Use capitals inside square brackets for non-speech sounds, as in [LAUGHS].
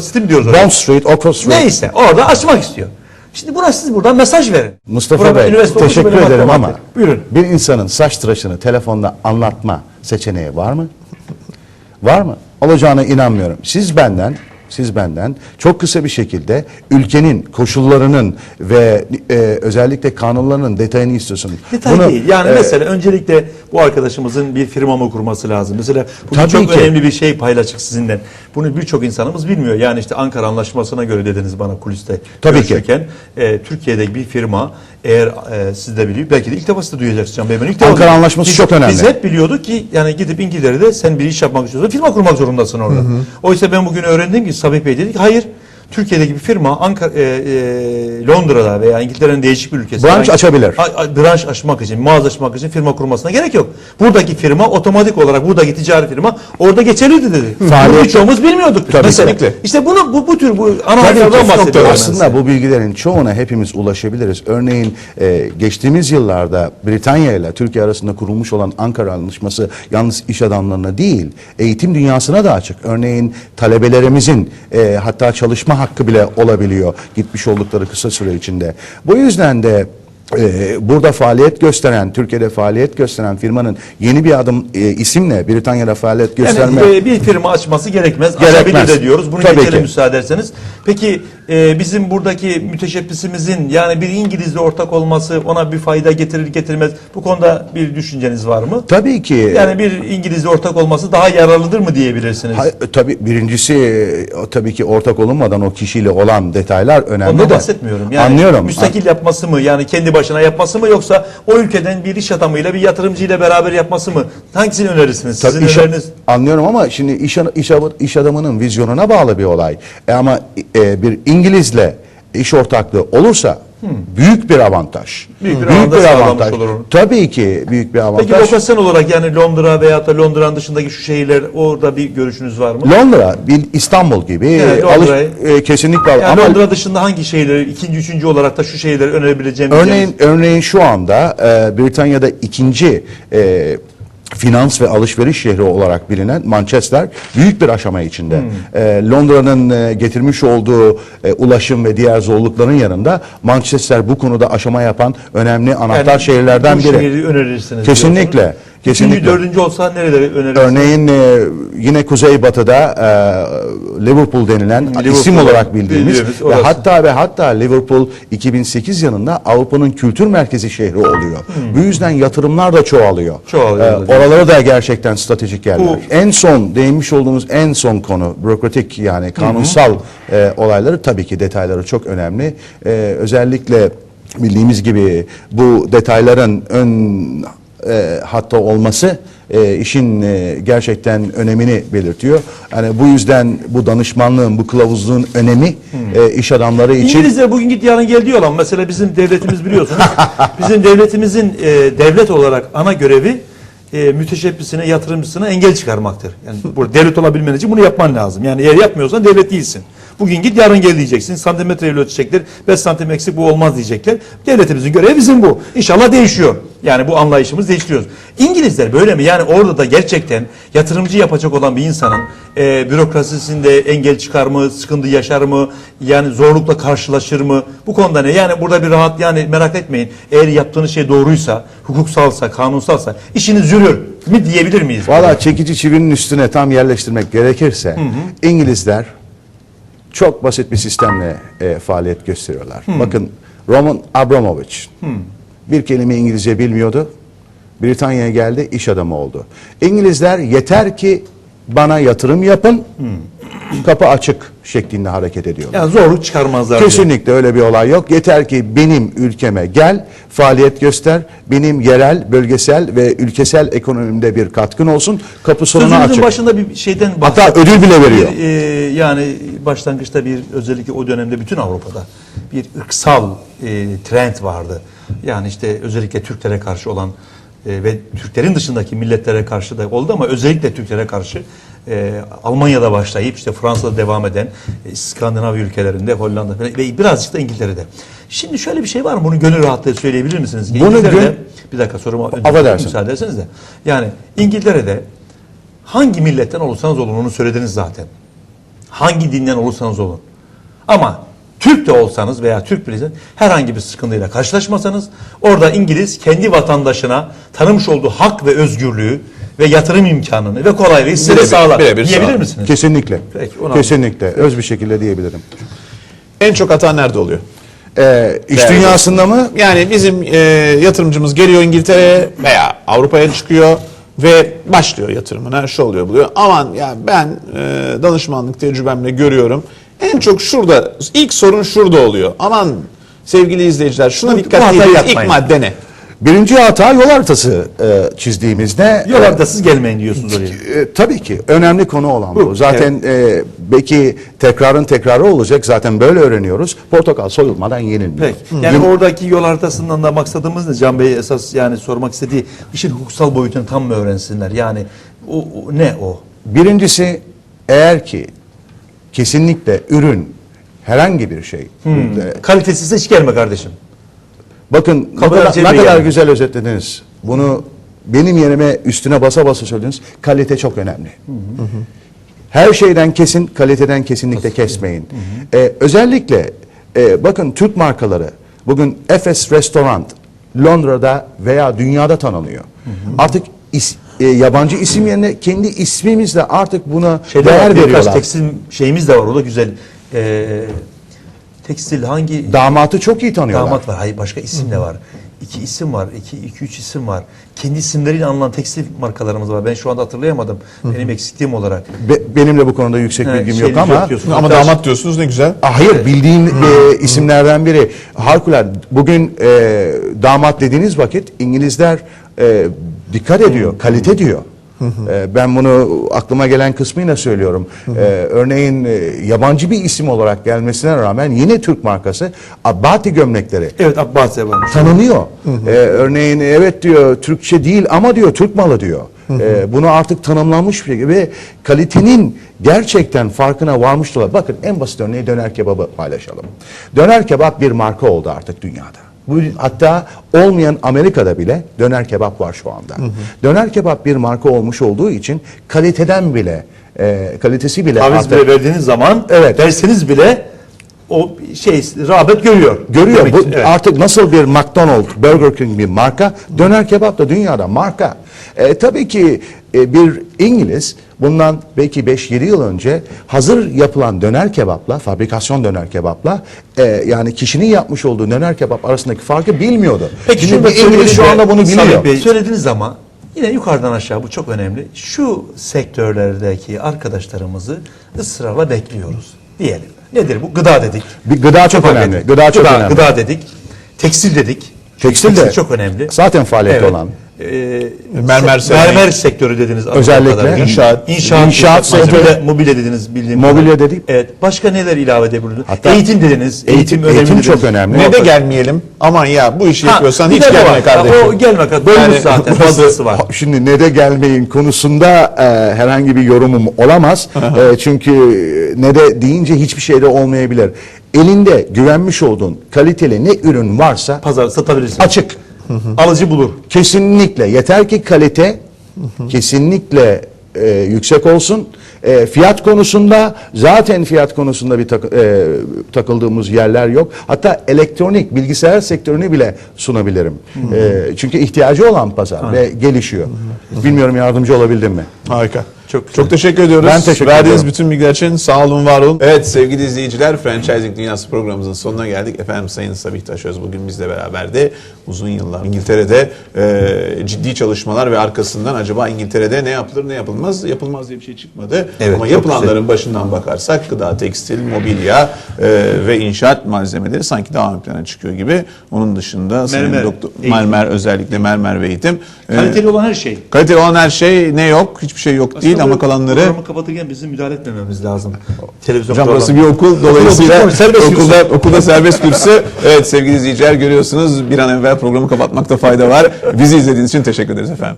City diyoruz oraya. Bond Street, Oxford Street. Neyse orada açmak istiyor. Şimdi buna siz buradan mesaj verin. Mustafa Burada Bey teşekkür ederim ama. Buyurun. bir insanın saç tıraşını telefonda anlatma seçeneği var mı? var mı? Olacağına inanmıyorum. Siz benden siz benden çok kısa bir şekilde ülkenin koşullarının ve e, özellikle kanunlarının detayını istiyorsunuz. Detay Bunu, değil. Yani e, mesela öncelikle bu arkadaşımızın bir firma mı kurması lazım? Mesela bu Tabii çok ki. önemli bir şey paylaşık sizinle. Bunu birçok insanımız bilmiyor. Yani işte Ankara Anlaşması'na göre dediniz bana kuliste Tabii ki. görüşürken, e, Türkiye'de bir firma eğer e, siz de biliyor belki de ilk defa siz de duyacaksınız. Ben ilk defa Ankara. Anlaşması Biz- çok önemli. Biz hep biliyorduk ki yani gidip İngiltere'de sen bir iş yapmak istiyorsan firma kurmak zorundasın orada. Oysa ben bugün öğrendim ki Sabih Bey dedi ki hayır Türkiye'deki bir firma Ankara, e, e, Londra'da veya İngiltere'nin değişik bir ülkesinde Branş açabilir. A- a- branş açmak için, mağaza açmak için firma kurmasına gerek yok. Buradaki firma otomatik olarak buradaki ticari firma orada geçerlidir dedi. Bunu birçoğumuz bilmiyorduk. Tabii, Mesela. kesinlikle. İşte bunu bu, bu tür bu ana ki, harflerden bahsediyorum. Aslında bu bilgilerin çoğuna hepimiz ulaşabiliriz. Örneğin e, geçtiğimiz yıllarda Britanya ile Türkiye arasında kurulmuş olan Ankara Anlaşması yalnız iş adamlarına değil, eğitim dünyasına da açık. Örneğin talebelerimizin e, hatta çalışma hakkı bile olabiliyor gitmiş oldukları kısa süre içinde. Bu yüzden de e, burada faaliyet gösteren, Türkiye'de faaliyet gösteren firmanın yeni bir adım e, isimle Britanya'da faaliyet gösterme... Yani bir firma açması gerekmez. Gerekmez. Açabilir de diyoruz. Bunu Tabii geçelim ki. müsaade ederseniz. Peki e, bizim buradaki müteşebbisimizin yani bir İngilizle ortak olması ona bir fayda getirir getirmez. Bu konuda bir düşünceniz var mı? Tabii ki. Yani bir İngilizle ortak olması daha yararlıdır mı diyebilirsiniz? Hay- tabii birincisi e, tabii ki ortak olunmadan o kişiyle olan detaylar önemli Ondan de. bahsetmiyorum. Yani Anlıyorum. Müstakil yapması mı? Yani kendi başına yapması mı yoksa o ülkeden bir iş adamıyla bir yatırımcıyla beraber yapması mı? Hangisini önerirsiniz? Tabii Sizin iş- öneriniz Anlıyorum ama şimdi iş, iş, iş adamının vizyonuna bağlı bir olay. E ama e, bir İngilizle iş ortaklığı olursa büyük bir avantaj. Büyük bir avantaj sağlanmış olur onun. Tabii ki büyük bir avantaj. Peki lokasyon olarak yani Londra veya da Londra'nın dışındaki şu şehirler orada bir görüşünüz var mı? Londra, bir İstanbul gibi Evet, alış- e, kesinlikle Yani ama Londra dışında hangi şehirleri, ikinci, üçüncü olarak da şu şehirleri önerebileceğim Örneğin örneğin şu anda e, Britanya'da ikinci e, finans ve alışveriş şehri olarak bilinen Manchester büyük bir aşama içinde. Hmm. E, Londra'nın e, getirmiş olduğu e, ulaşım ve diğer zorlukların yanında Manchester bu konuda aşama yapan önemli anahtar şehirlerden bu biri. şehri önerirsiniz. Kesinlikle, diyorsunuz. Kesinlikle. Üçüncü, dördüncü olsa nereleri önerirsiniz? Örneğin e, yine kuzeybatıda e, Liverpool denilen Liverpool isim olarak bildiğimiz bildiğimiz ve orası. hatta ve hatta Liverpool 2008 yılında Avrupa'nın kültür merkezi şehri oluyor. Bu yüzden yatırımlar da çoğalıyor. Çoğalıyor. E, oraları da gerçekten stratejik yerler. Bu- En son değinmiş olduğumuz en son konu bürokratik yani kanunsal e, olayları tabii ki detayları çok önemli. E, özellikle bildiğimiz gibi bu detayların ön e, hatta olması e, işin e, gerçekten önemini belirtiyor. Yani bu yüzden bu danışmanlığın, bu kılavuzluğun önemi e, iş adamları için İngilizler bugün git yarın gel diyorlar. Mesela bizim devletimiz biliyorsunuz. [LAUGHS] bizim devletimizin e, devlet olarak ana görevi e, müteşebbisine, yatırımcısına engel çıkarmaktır. Yani burada devlet olabilmen için bunu yapman lazım. Yani eğer yapmıyorsan devlet değilsin. Bugün git yarın gel diyeceksin. Santimetreyle ölçecekler. 5 santim eksik bu olmaz diyecekler. Devletimizin görevi bizim bu. İnşallah değişiyor. Yani bu anlayışımız değiştiriyoruz. İngilizler böyle mi? Yani orada da gerçekten yatırımcı yapacak olan bir insanın e, bürokrasisinde engel çıkar mı, sıkıntı yaşar mı, yani zorlukla karşılaşır mı? Bu konuda ne? Yani burada bir rahat yani merak etmeyin. Eğer yaptığınız şey doğruysa, hukuksalsa, kanunsalsa işiniz yürür mi diyebilir miyiz? Valla çekici çivinin üstüne tam yerleştirmek gerekirse İngilizler çok basit bir sistemle e, faaliyet gösteriyorlar. Bakın Roman Abramovich bir kelime İngilizce bilmiyordu. Britanya'ya geldi, iş adamı oldu. İngilizler yeter ki bana yatırım yapın, kapı açık şeklinde hareket ediyorlar. Yani zorluk çıkarmazlar. Kesinlikle öyle bir olay yok. Yeter ki benim ülkeme gel, faaliyet göster, benim yerel, bölgesel ve ülkesel ekonomimde bir katkın olsun. Kapı sonuna açık. başında bir şeyden Hatta bahsettiniz. ödül bile veriyor. Bir, e, yani başlangıçta bir özellikle o dönemde bütün Avrupa'da bir ırksal e, trend vardı. Yani işte özellikle Türklere karşı olan e, ve Türklerin dışındaki milletlere karşı da oldu ama özellikle Türklere karşı e, Almanya'da başlayıp işte Fransa'da devam eden e, İskandinav ülkelerinde Hollanda falan ve birazcık da İngiltere'de. Şimdi şöyle bir şey var mı? Bunu gönül rahatlığı söyleyebilir misiniz? Bunu gön- bir dakika soruma önce müsaade ederseniz de. Yani İngiltere'de hangi milletten olursanız olun onu söylediniz zaten. Hangi dinden olursanız olun. Ama Türk de olsanız veya Türk birisi herhangi bir sıkıntıyla karşılaşmasanız orada İngiliz kendi vatandaşına tanımış olduğu hak ve özgürlüğü ve yatırım imkanını ve kolaylığı size de Birebir- sağlar. birebir Diyebilir sağlar. misiniz? Kesinlikle. Peki, onu Kesinlikle. Öz bir şekilde diyebilirim. En çok hata nerede oluyor? Ee, iş Değerli dünyasında mı? Yani bizim e, yatırımcımız geliyor İngiltere'ye veya Avrupa'ya çıkıyor ve başlıyor yatırımına şu oluyor buluyor. Aman ya ben e, danışmanlık tecrübemle görüyorum. En çok şurada ilk sorun şurada oluyor. Aman sevgili izleyiciler şuna Bu- bu dikkat hatayı edin. İlk yapmayın. madde ne? Birinci hata yol haritası e, çizdiğimizde Yol haritasız gelmeyin diyorsunuz oraya. E, tabii ki önemli konu olan bu. Bu, Zaten e, belki tekrarın tekrarı olacak. Zaten böyle öğreniyoruz. Portakal soyulmadan yenilmiyor. Peki. Yani oradaki yol haritasından da maksadımız ne? Can Bey esas yani sormak istediği işin hukuksal boyutunu tam mı öğrensinler? Yani o, o- ne o? Birincisi eğer ki kesinlikle ürün herhangi bir şey. Hmm. e, Kalitesiz hiç gelme kardeşim. Bakın ne kadar, ne kadar güzel özetlediniz. Bunu benim yerime üstüne basa basa söylediniz. Kalite çok önemli. Her şeyden kesin, kaliteden kesinlikle kesmeyin. Ee, özellikle e, bakın Türk markaları bugün Efes Restaurant Londra'da veya dünyada tanınıyor. Artık is- e, yabancı isim yerine kendi ismimizle artık buna Şeyde değer var, veriyorlar. tekstil şeyimiz de var. O da güzel. Ee, tekstil hangi Damatı çok iyi tanıyorlar. damat var? Hayır başka isim de var. İki isim var. iki, iki üç isim var. Kendi isimleriyle anılan tekstil markalarımız var. Ben şu anda hatırlayamadım. Benim eksikliğim olarak. Be- benimle bu konuda yüksek Evet, bilgim şeyli yok ama yok diyorsun. Ama Hatta- damat diyorsunuz ne güzel. Ah, Hayır bildiğim e, isimlerden biri. Harikulade. Bugün e, damat dediğiniz vakit İngilizler e, dikkat ediyor, kalite diyor. E, ben bunu aklıma gelen kısmıyla söylüyorum. E, örneğin e, yabancı bir isim olarak gelmesine rağmen yine Türk markası Abbati gömlekleri Evet Abbas var. tanınıyor. Ee, örneğin evet diyor Türkçe değil ama diyor Türk malı diyor. Ee, bunu artık tanımlanmış bir şey ve kalitenin gerçekten farkına varmış dolar. Bakın en basit örneği döner kebabı paylaşalım. Döner kebap bir marka oldu artık dünyada. Bu, hatta olmayan Amerika'da bile döner kebap var şu anda. Döner kebap bir marka olmuş olduğu için kaliteden bile e, kalitesi bile Taviz artık bile verdiğiniz zaman Evet. verseniz bile o şey rağbet görüyor. Görüyor. Demek Bu evet. artık nasıl bir McDonald's, Burger King bir marka, döner kebap da dünyada marka. E, tabii ki e, bir İngiliz bundan belki 5-7 yıl önce hazır yapılan döner kebapla, fabrikasyon döner kebapla e, yani kişinin yapmış olduğu döner kebap arasındaki farkı bilmiyordu. Peki Şimdi bir İngiliz şu anda bunu biliyor. Bey, söylediğiniz ama yine yukarıdan aşağı bu çok önemli. Şu sektörlerdeki arkadaşlarımızı ısrarla bekliyoruz diyelim. Nedir bu? Gıda dedik. Bir gıda çok önemli. dedik. Gıda çok önemli. Gıda dedik. Tekstil dedik. Tekstil de çok önemli. zaten faaliyette Evet. olan. Ee, Mermer se- mermer sektörü dediniz. Özellikle. İnşaat. İnşaat, İnşaat mobilya, sektörü. mobilya dediniz bildiğim Mobilya kadarıyla. dedik. Evet. Başka neler ilave edebilirsiniz? Hatta eğitim dediniz. eğitim- önemli eğitim dediniz. çok önemli. Ne de gelmeyelim. Aman ya bu işi Ha, yapıyorsan hiç gelme var. kardeşim. O gelme kardeşim. Bölümüz Yani zaten. [LAUGHS] Fazlası var. Şimdi ne de gelmeyin konusunda e, herhangi bir yorumum olamaz. [LAUGHS] E, çünkü ne de deyince hiçbir şey de olmayabilir. Elinde güvenmiş olduğun kaliteli ne ürün varsa Pazar satabilirsin. açık. Alıcı bulur. Kesinlikle yeter ki kalite kesinlikle e, yüksek olsun. E, fiyat konusunda zaten fiyat konusunda bir tak- e, takıldığımız yerler yok. Hatta elektronik bilgisayar sektörünü bile sunabilirim. E, çünkü ihtiyacı olan pazar ve gelişiyor. Bilmiyorum yardımcı olabildim mi? Harika. Çok Çok, güzel. teşekkür ediyoruz. Ben teşekkür Verdiğiniz ediyorum. bütün bilgiler için sağ olun, var olun. Evet sevgili izleyiciler, Franchising Dünyası programımızın sonuna geldik. Efendim Sayın Sabih Taşöz bugün bizle beraberdi. Uzun yıllar İngiltere'de e, ciddi çalışmalar ve arkasından acaba İngiltere'de ne yapılır ne yapılmaz? Yapılmaz diye bir şey çıkmadı. Evet, Ama çok yapılanların başından bakarsak gıda, tekstil, mobilya e, ve inşaat malzemeleri sanki daha ön plana çıkıyor gibi. Onun dışında Sayın Mermer, doktor, eğitim. mermer özellikle mermer ve eğitim. E, Kaliteli olan her şey. Kaliteli olan her şey ne yok? Hiçbir şey yok değil Aslında ama bu kalanları Programı kapatırken bizim müdahale etmememiz lazım. Televizyon Hocam burası bir okul dolayısıyla okulda, okulda serbest kürsü. Evet sevgili izleyiciler görüyorsunuz bir an evvel programı kapatmakta fayda var. Bizi izlediğiniz için teşekkür ederiz efendim.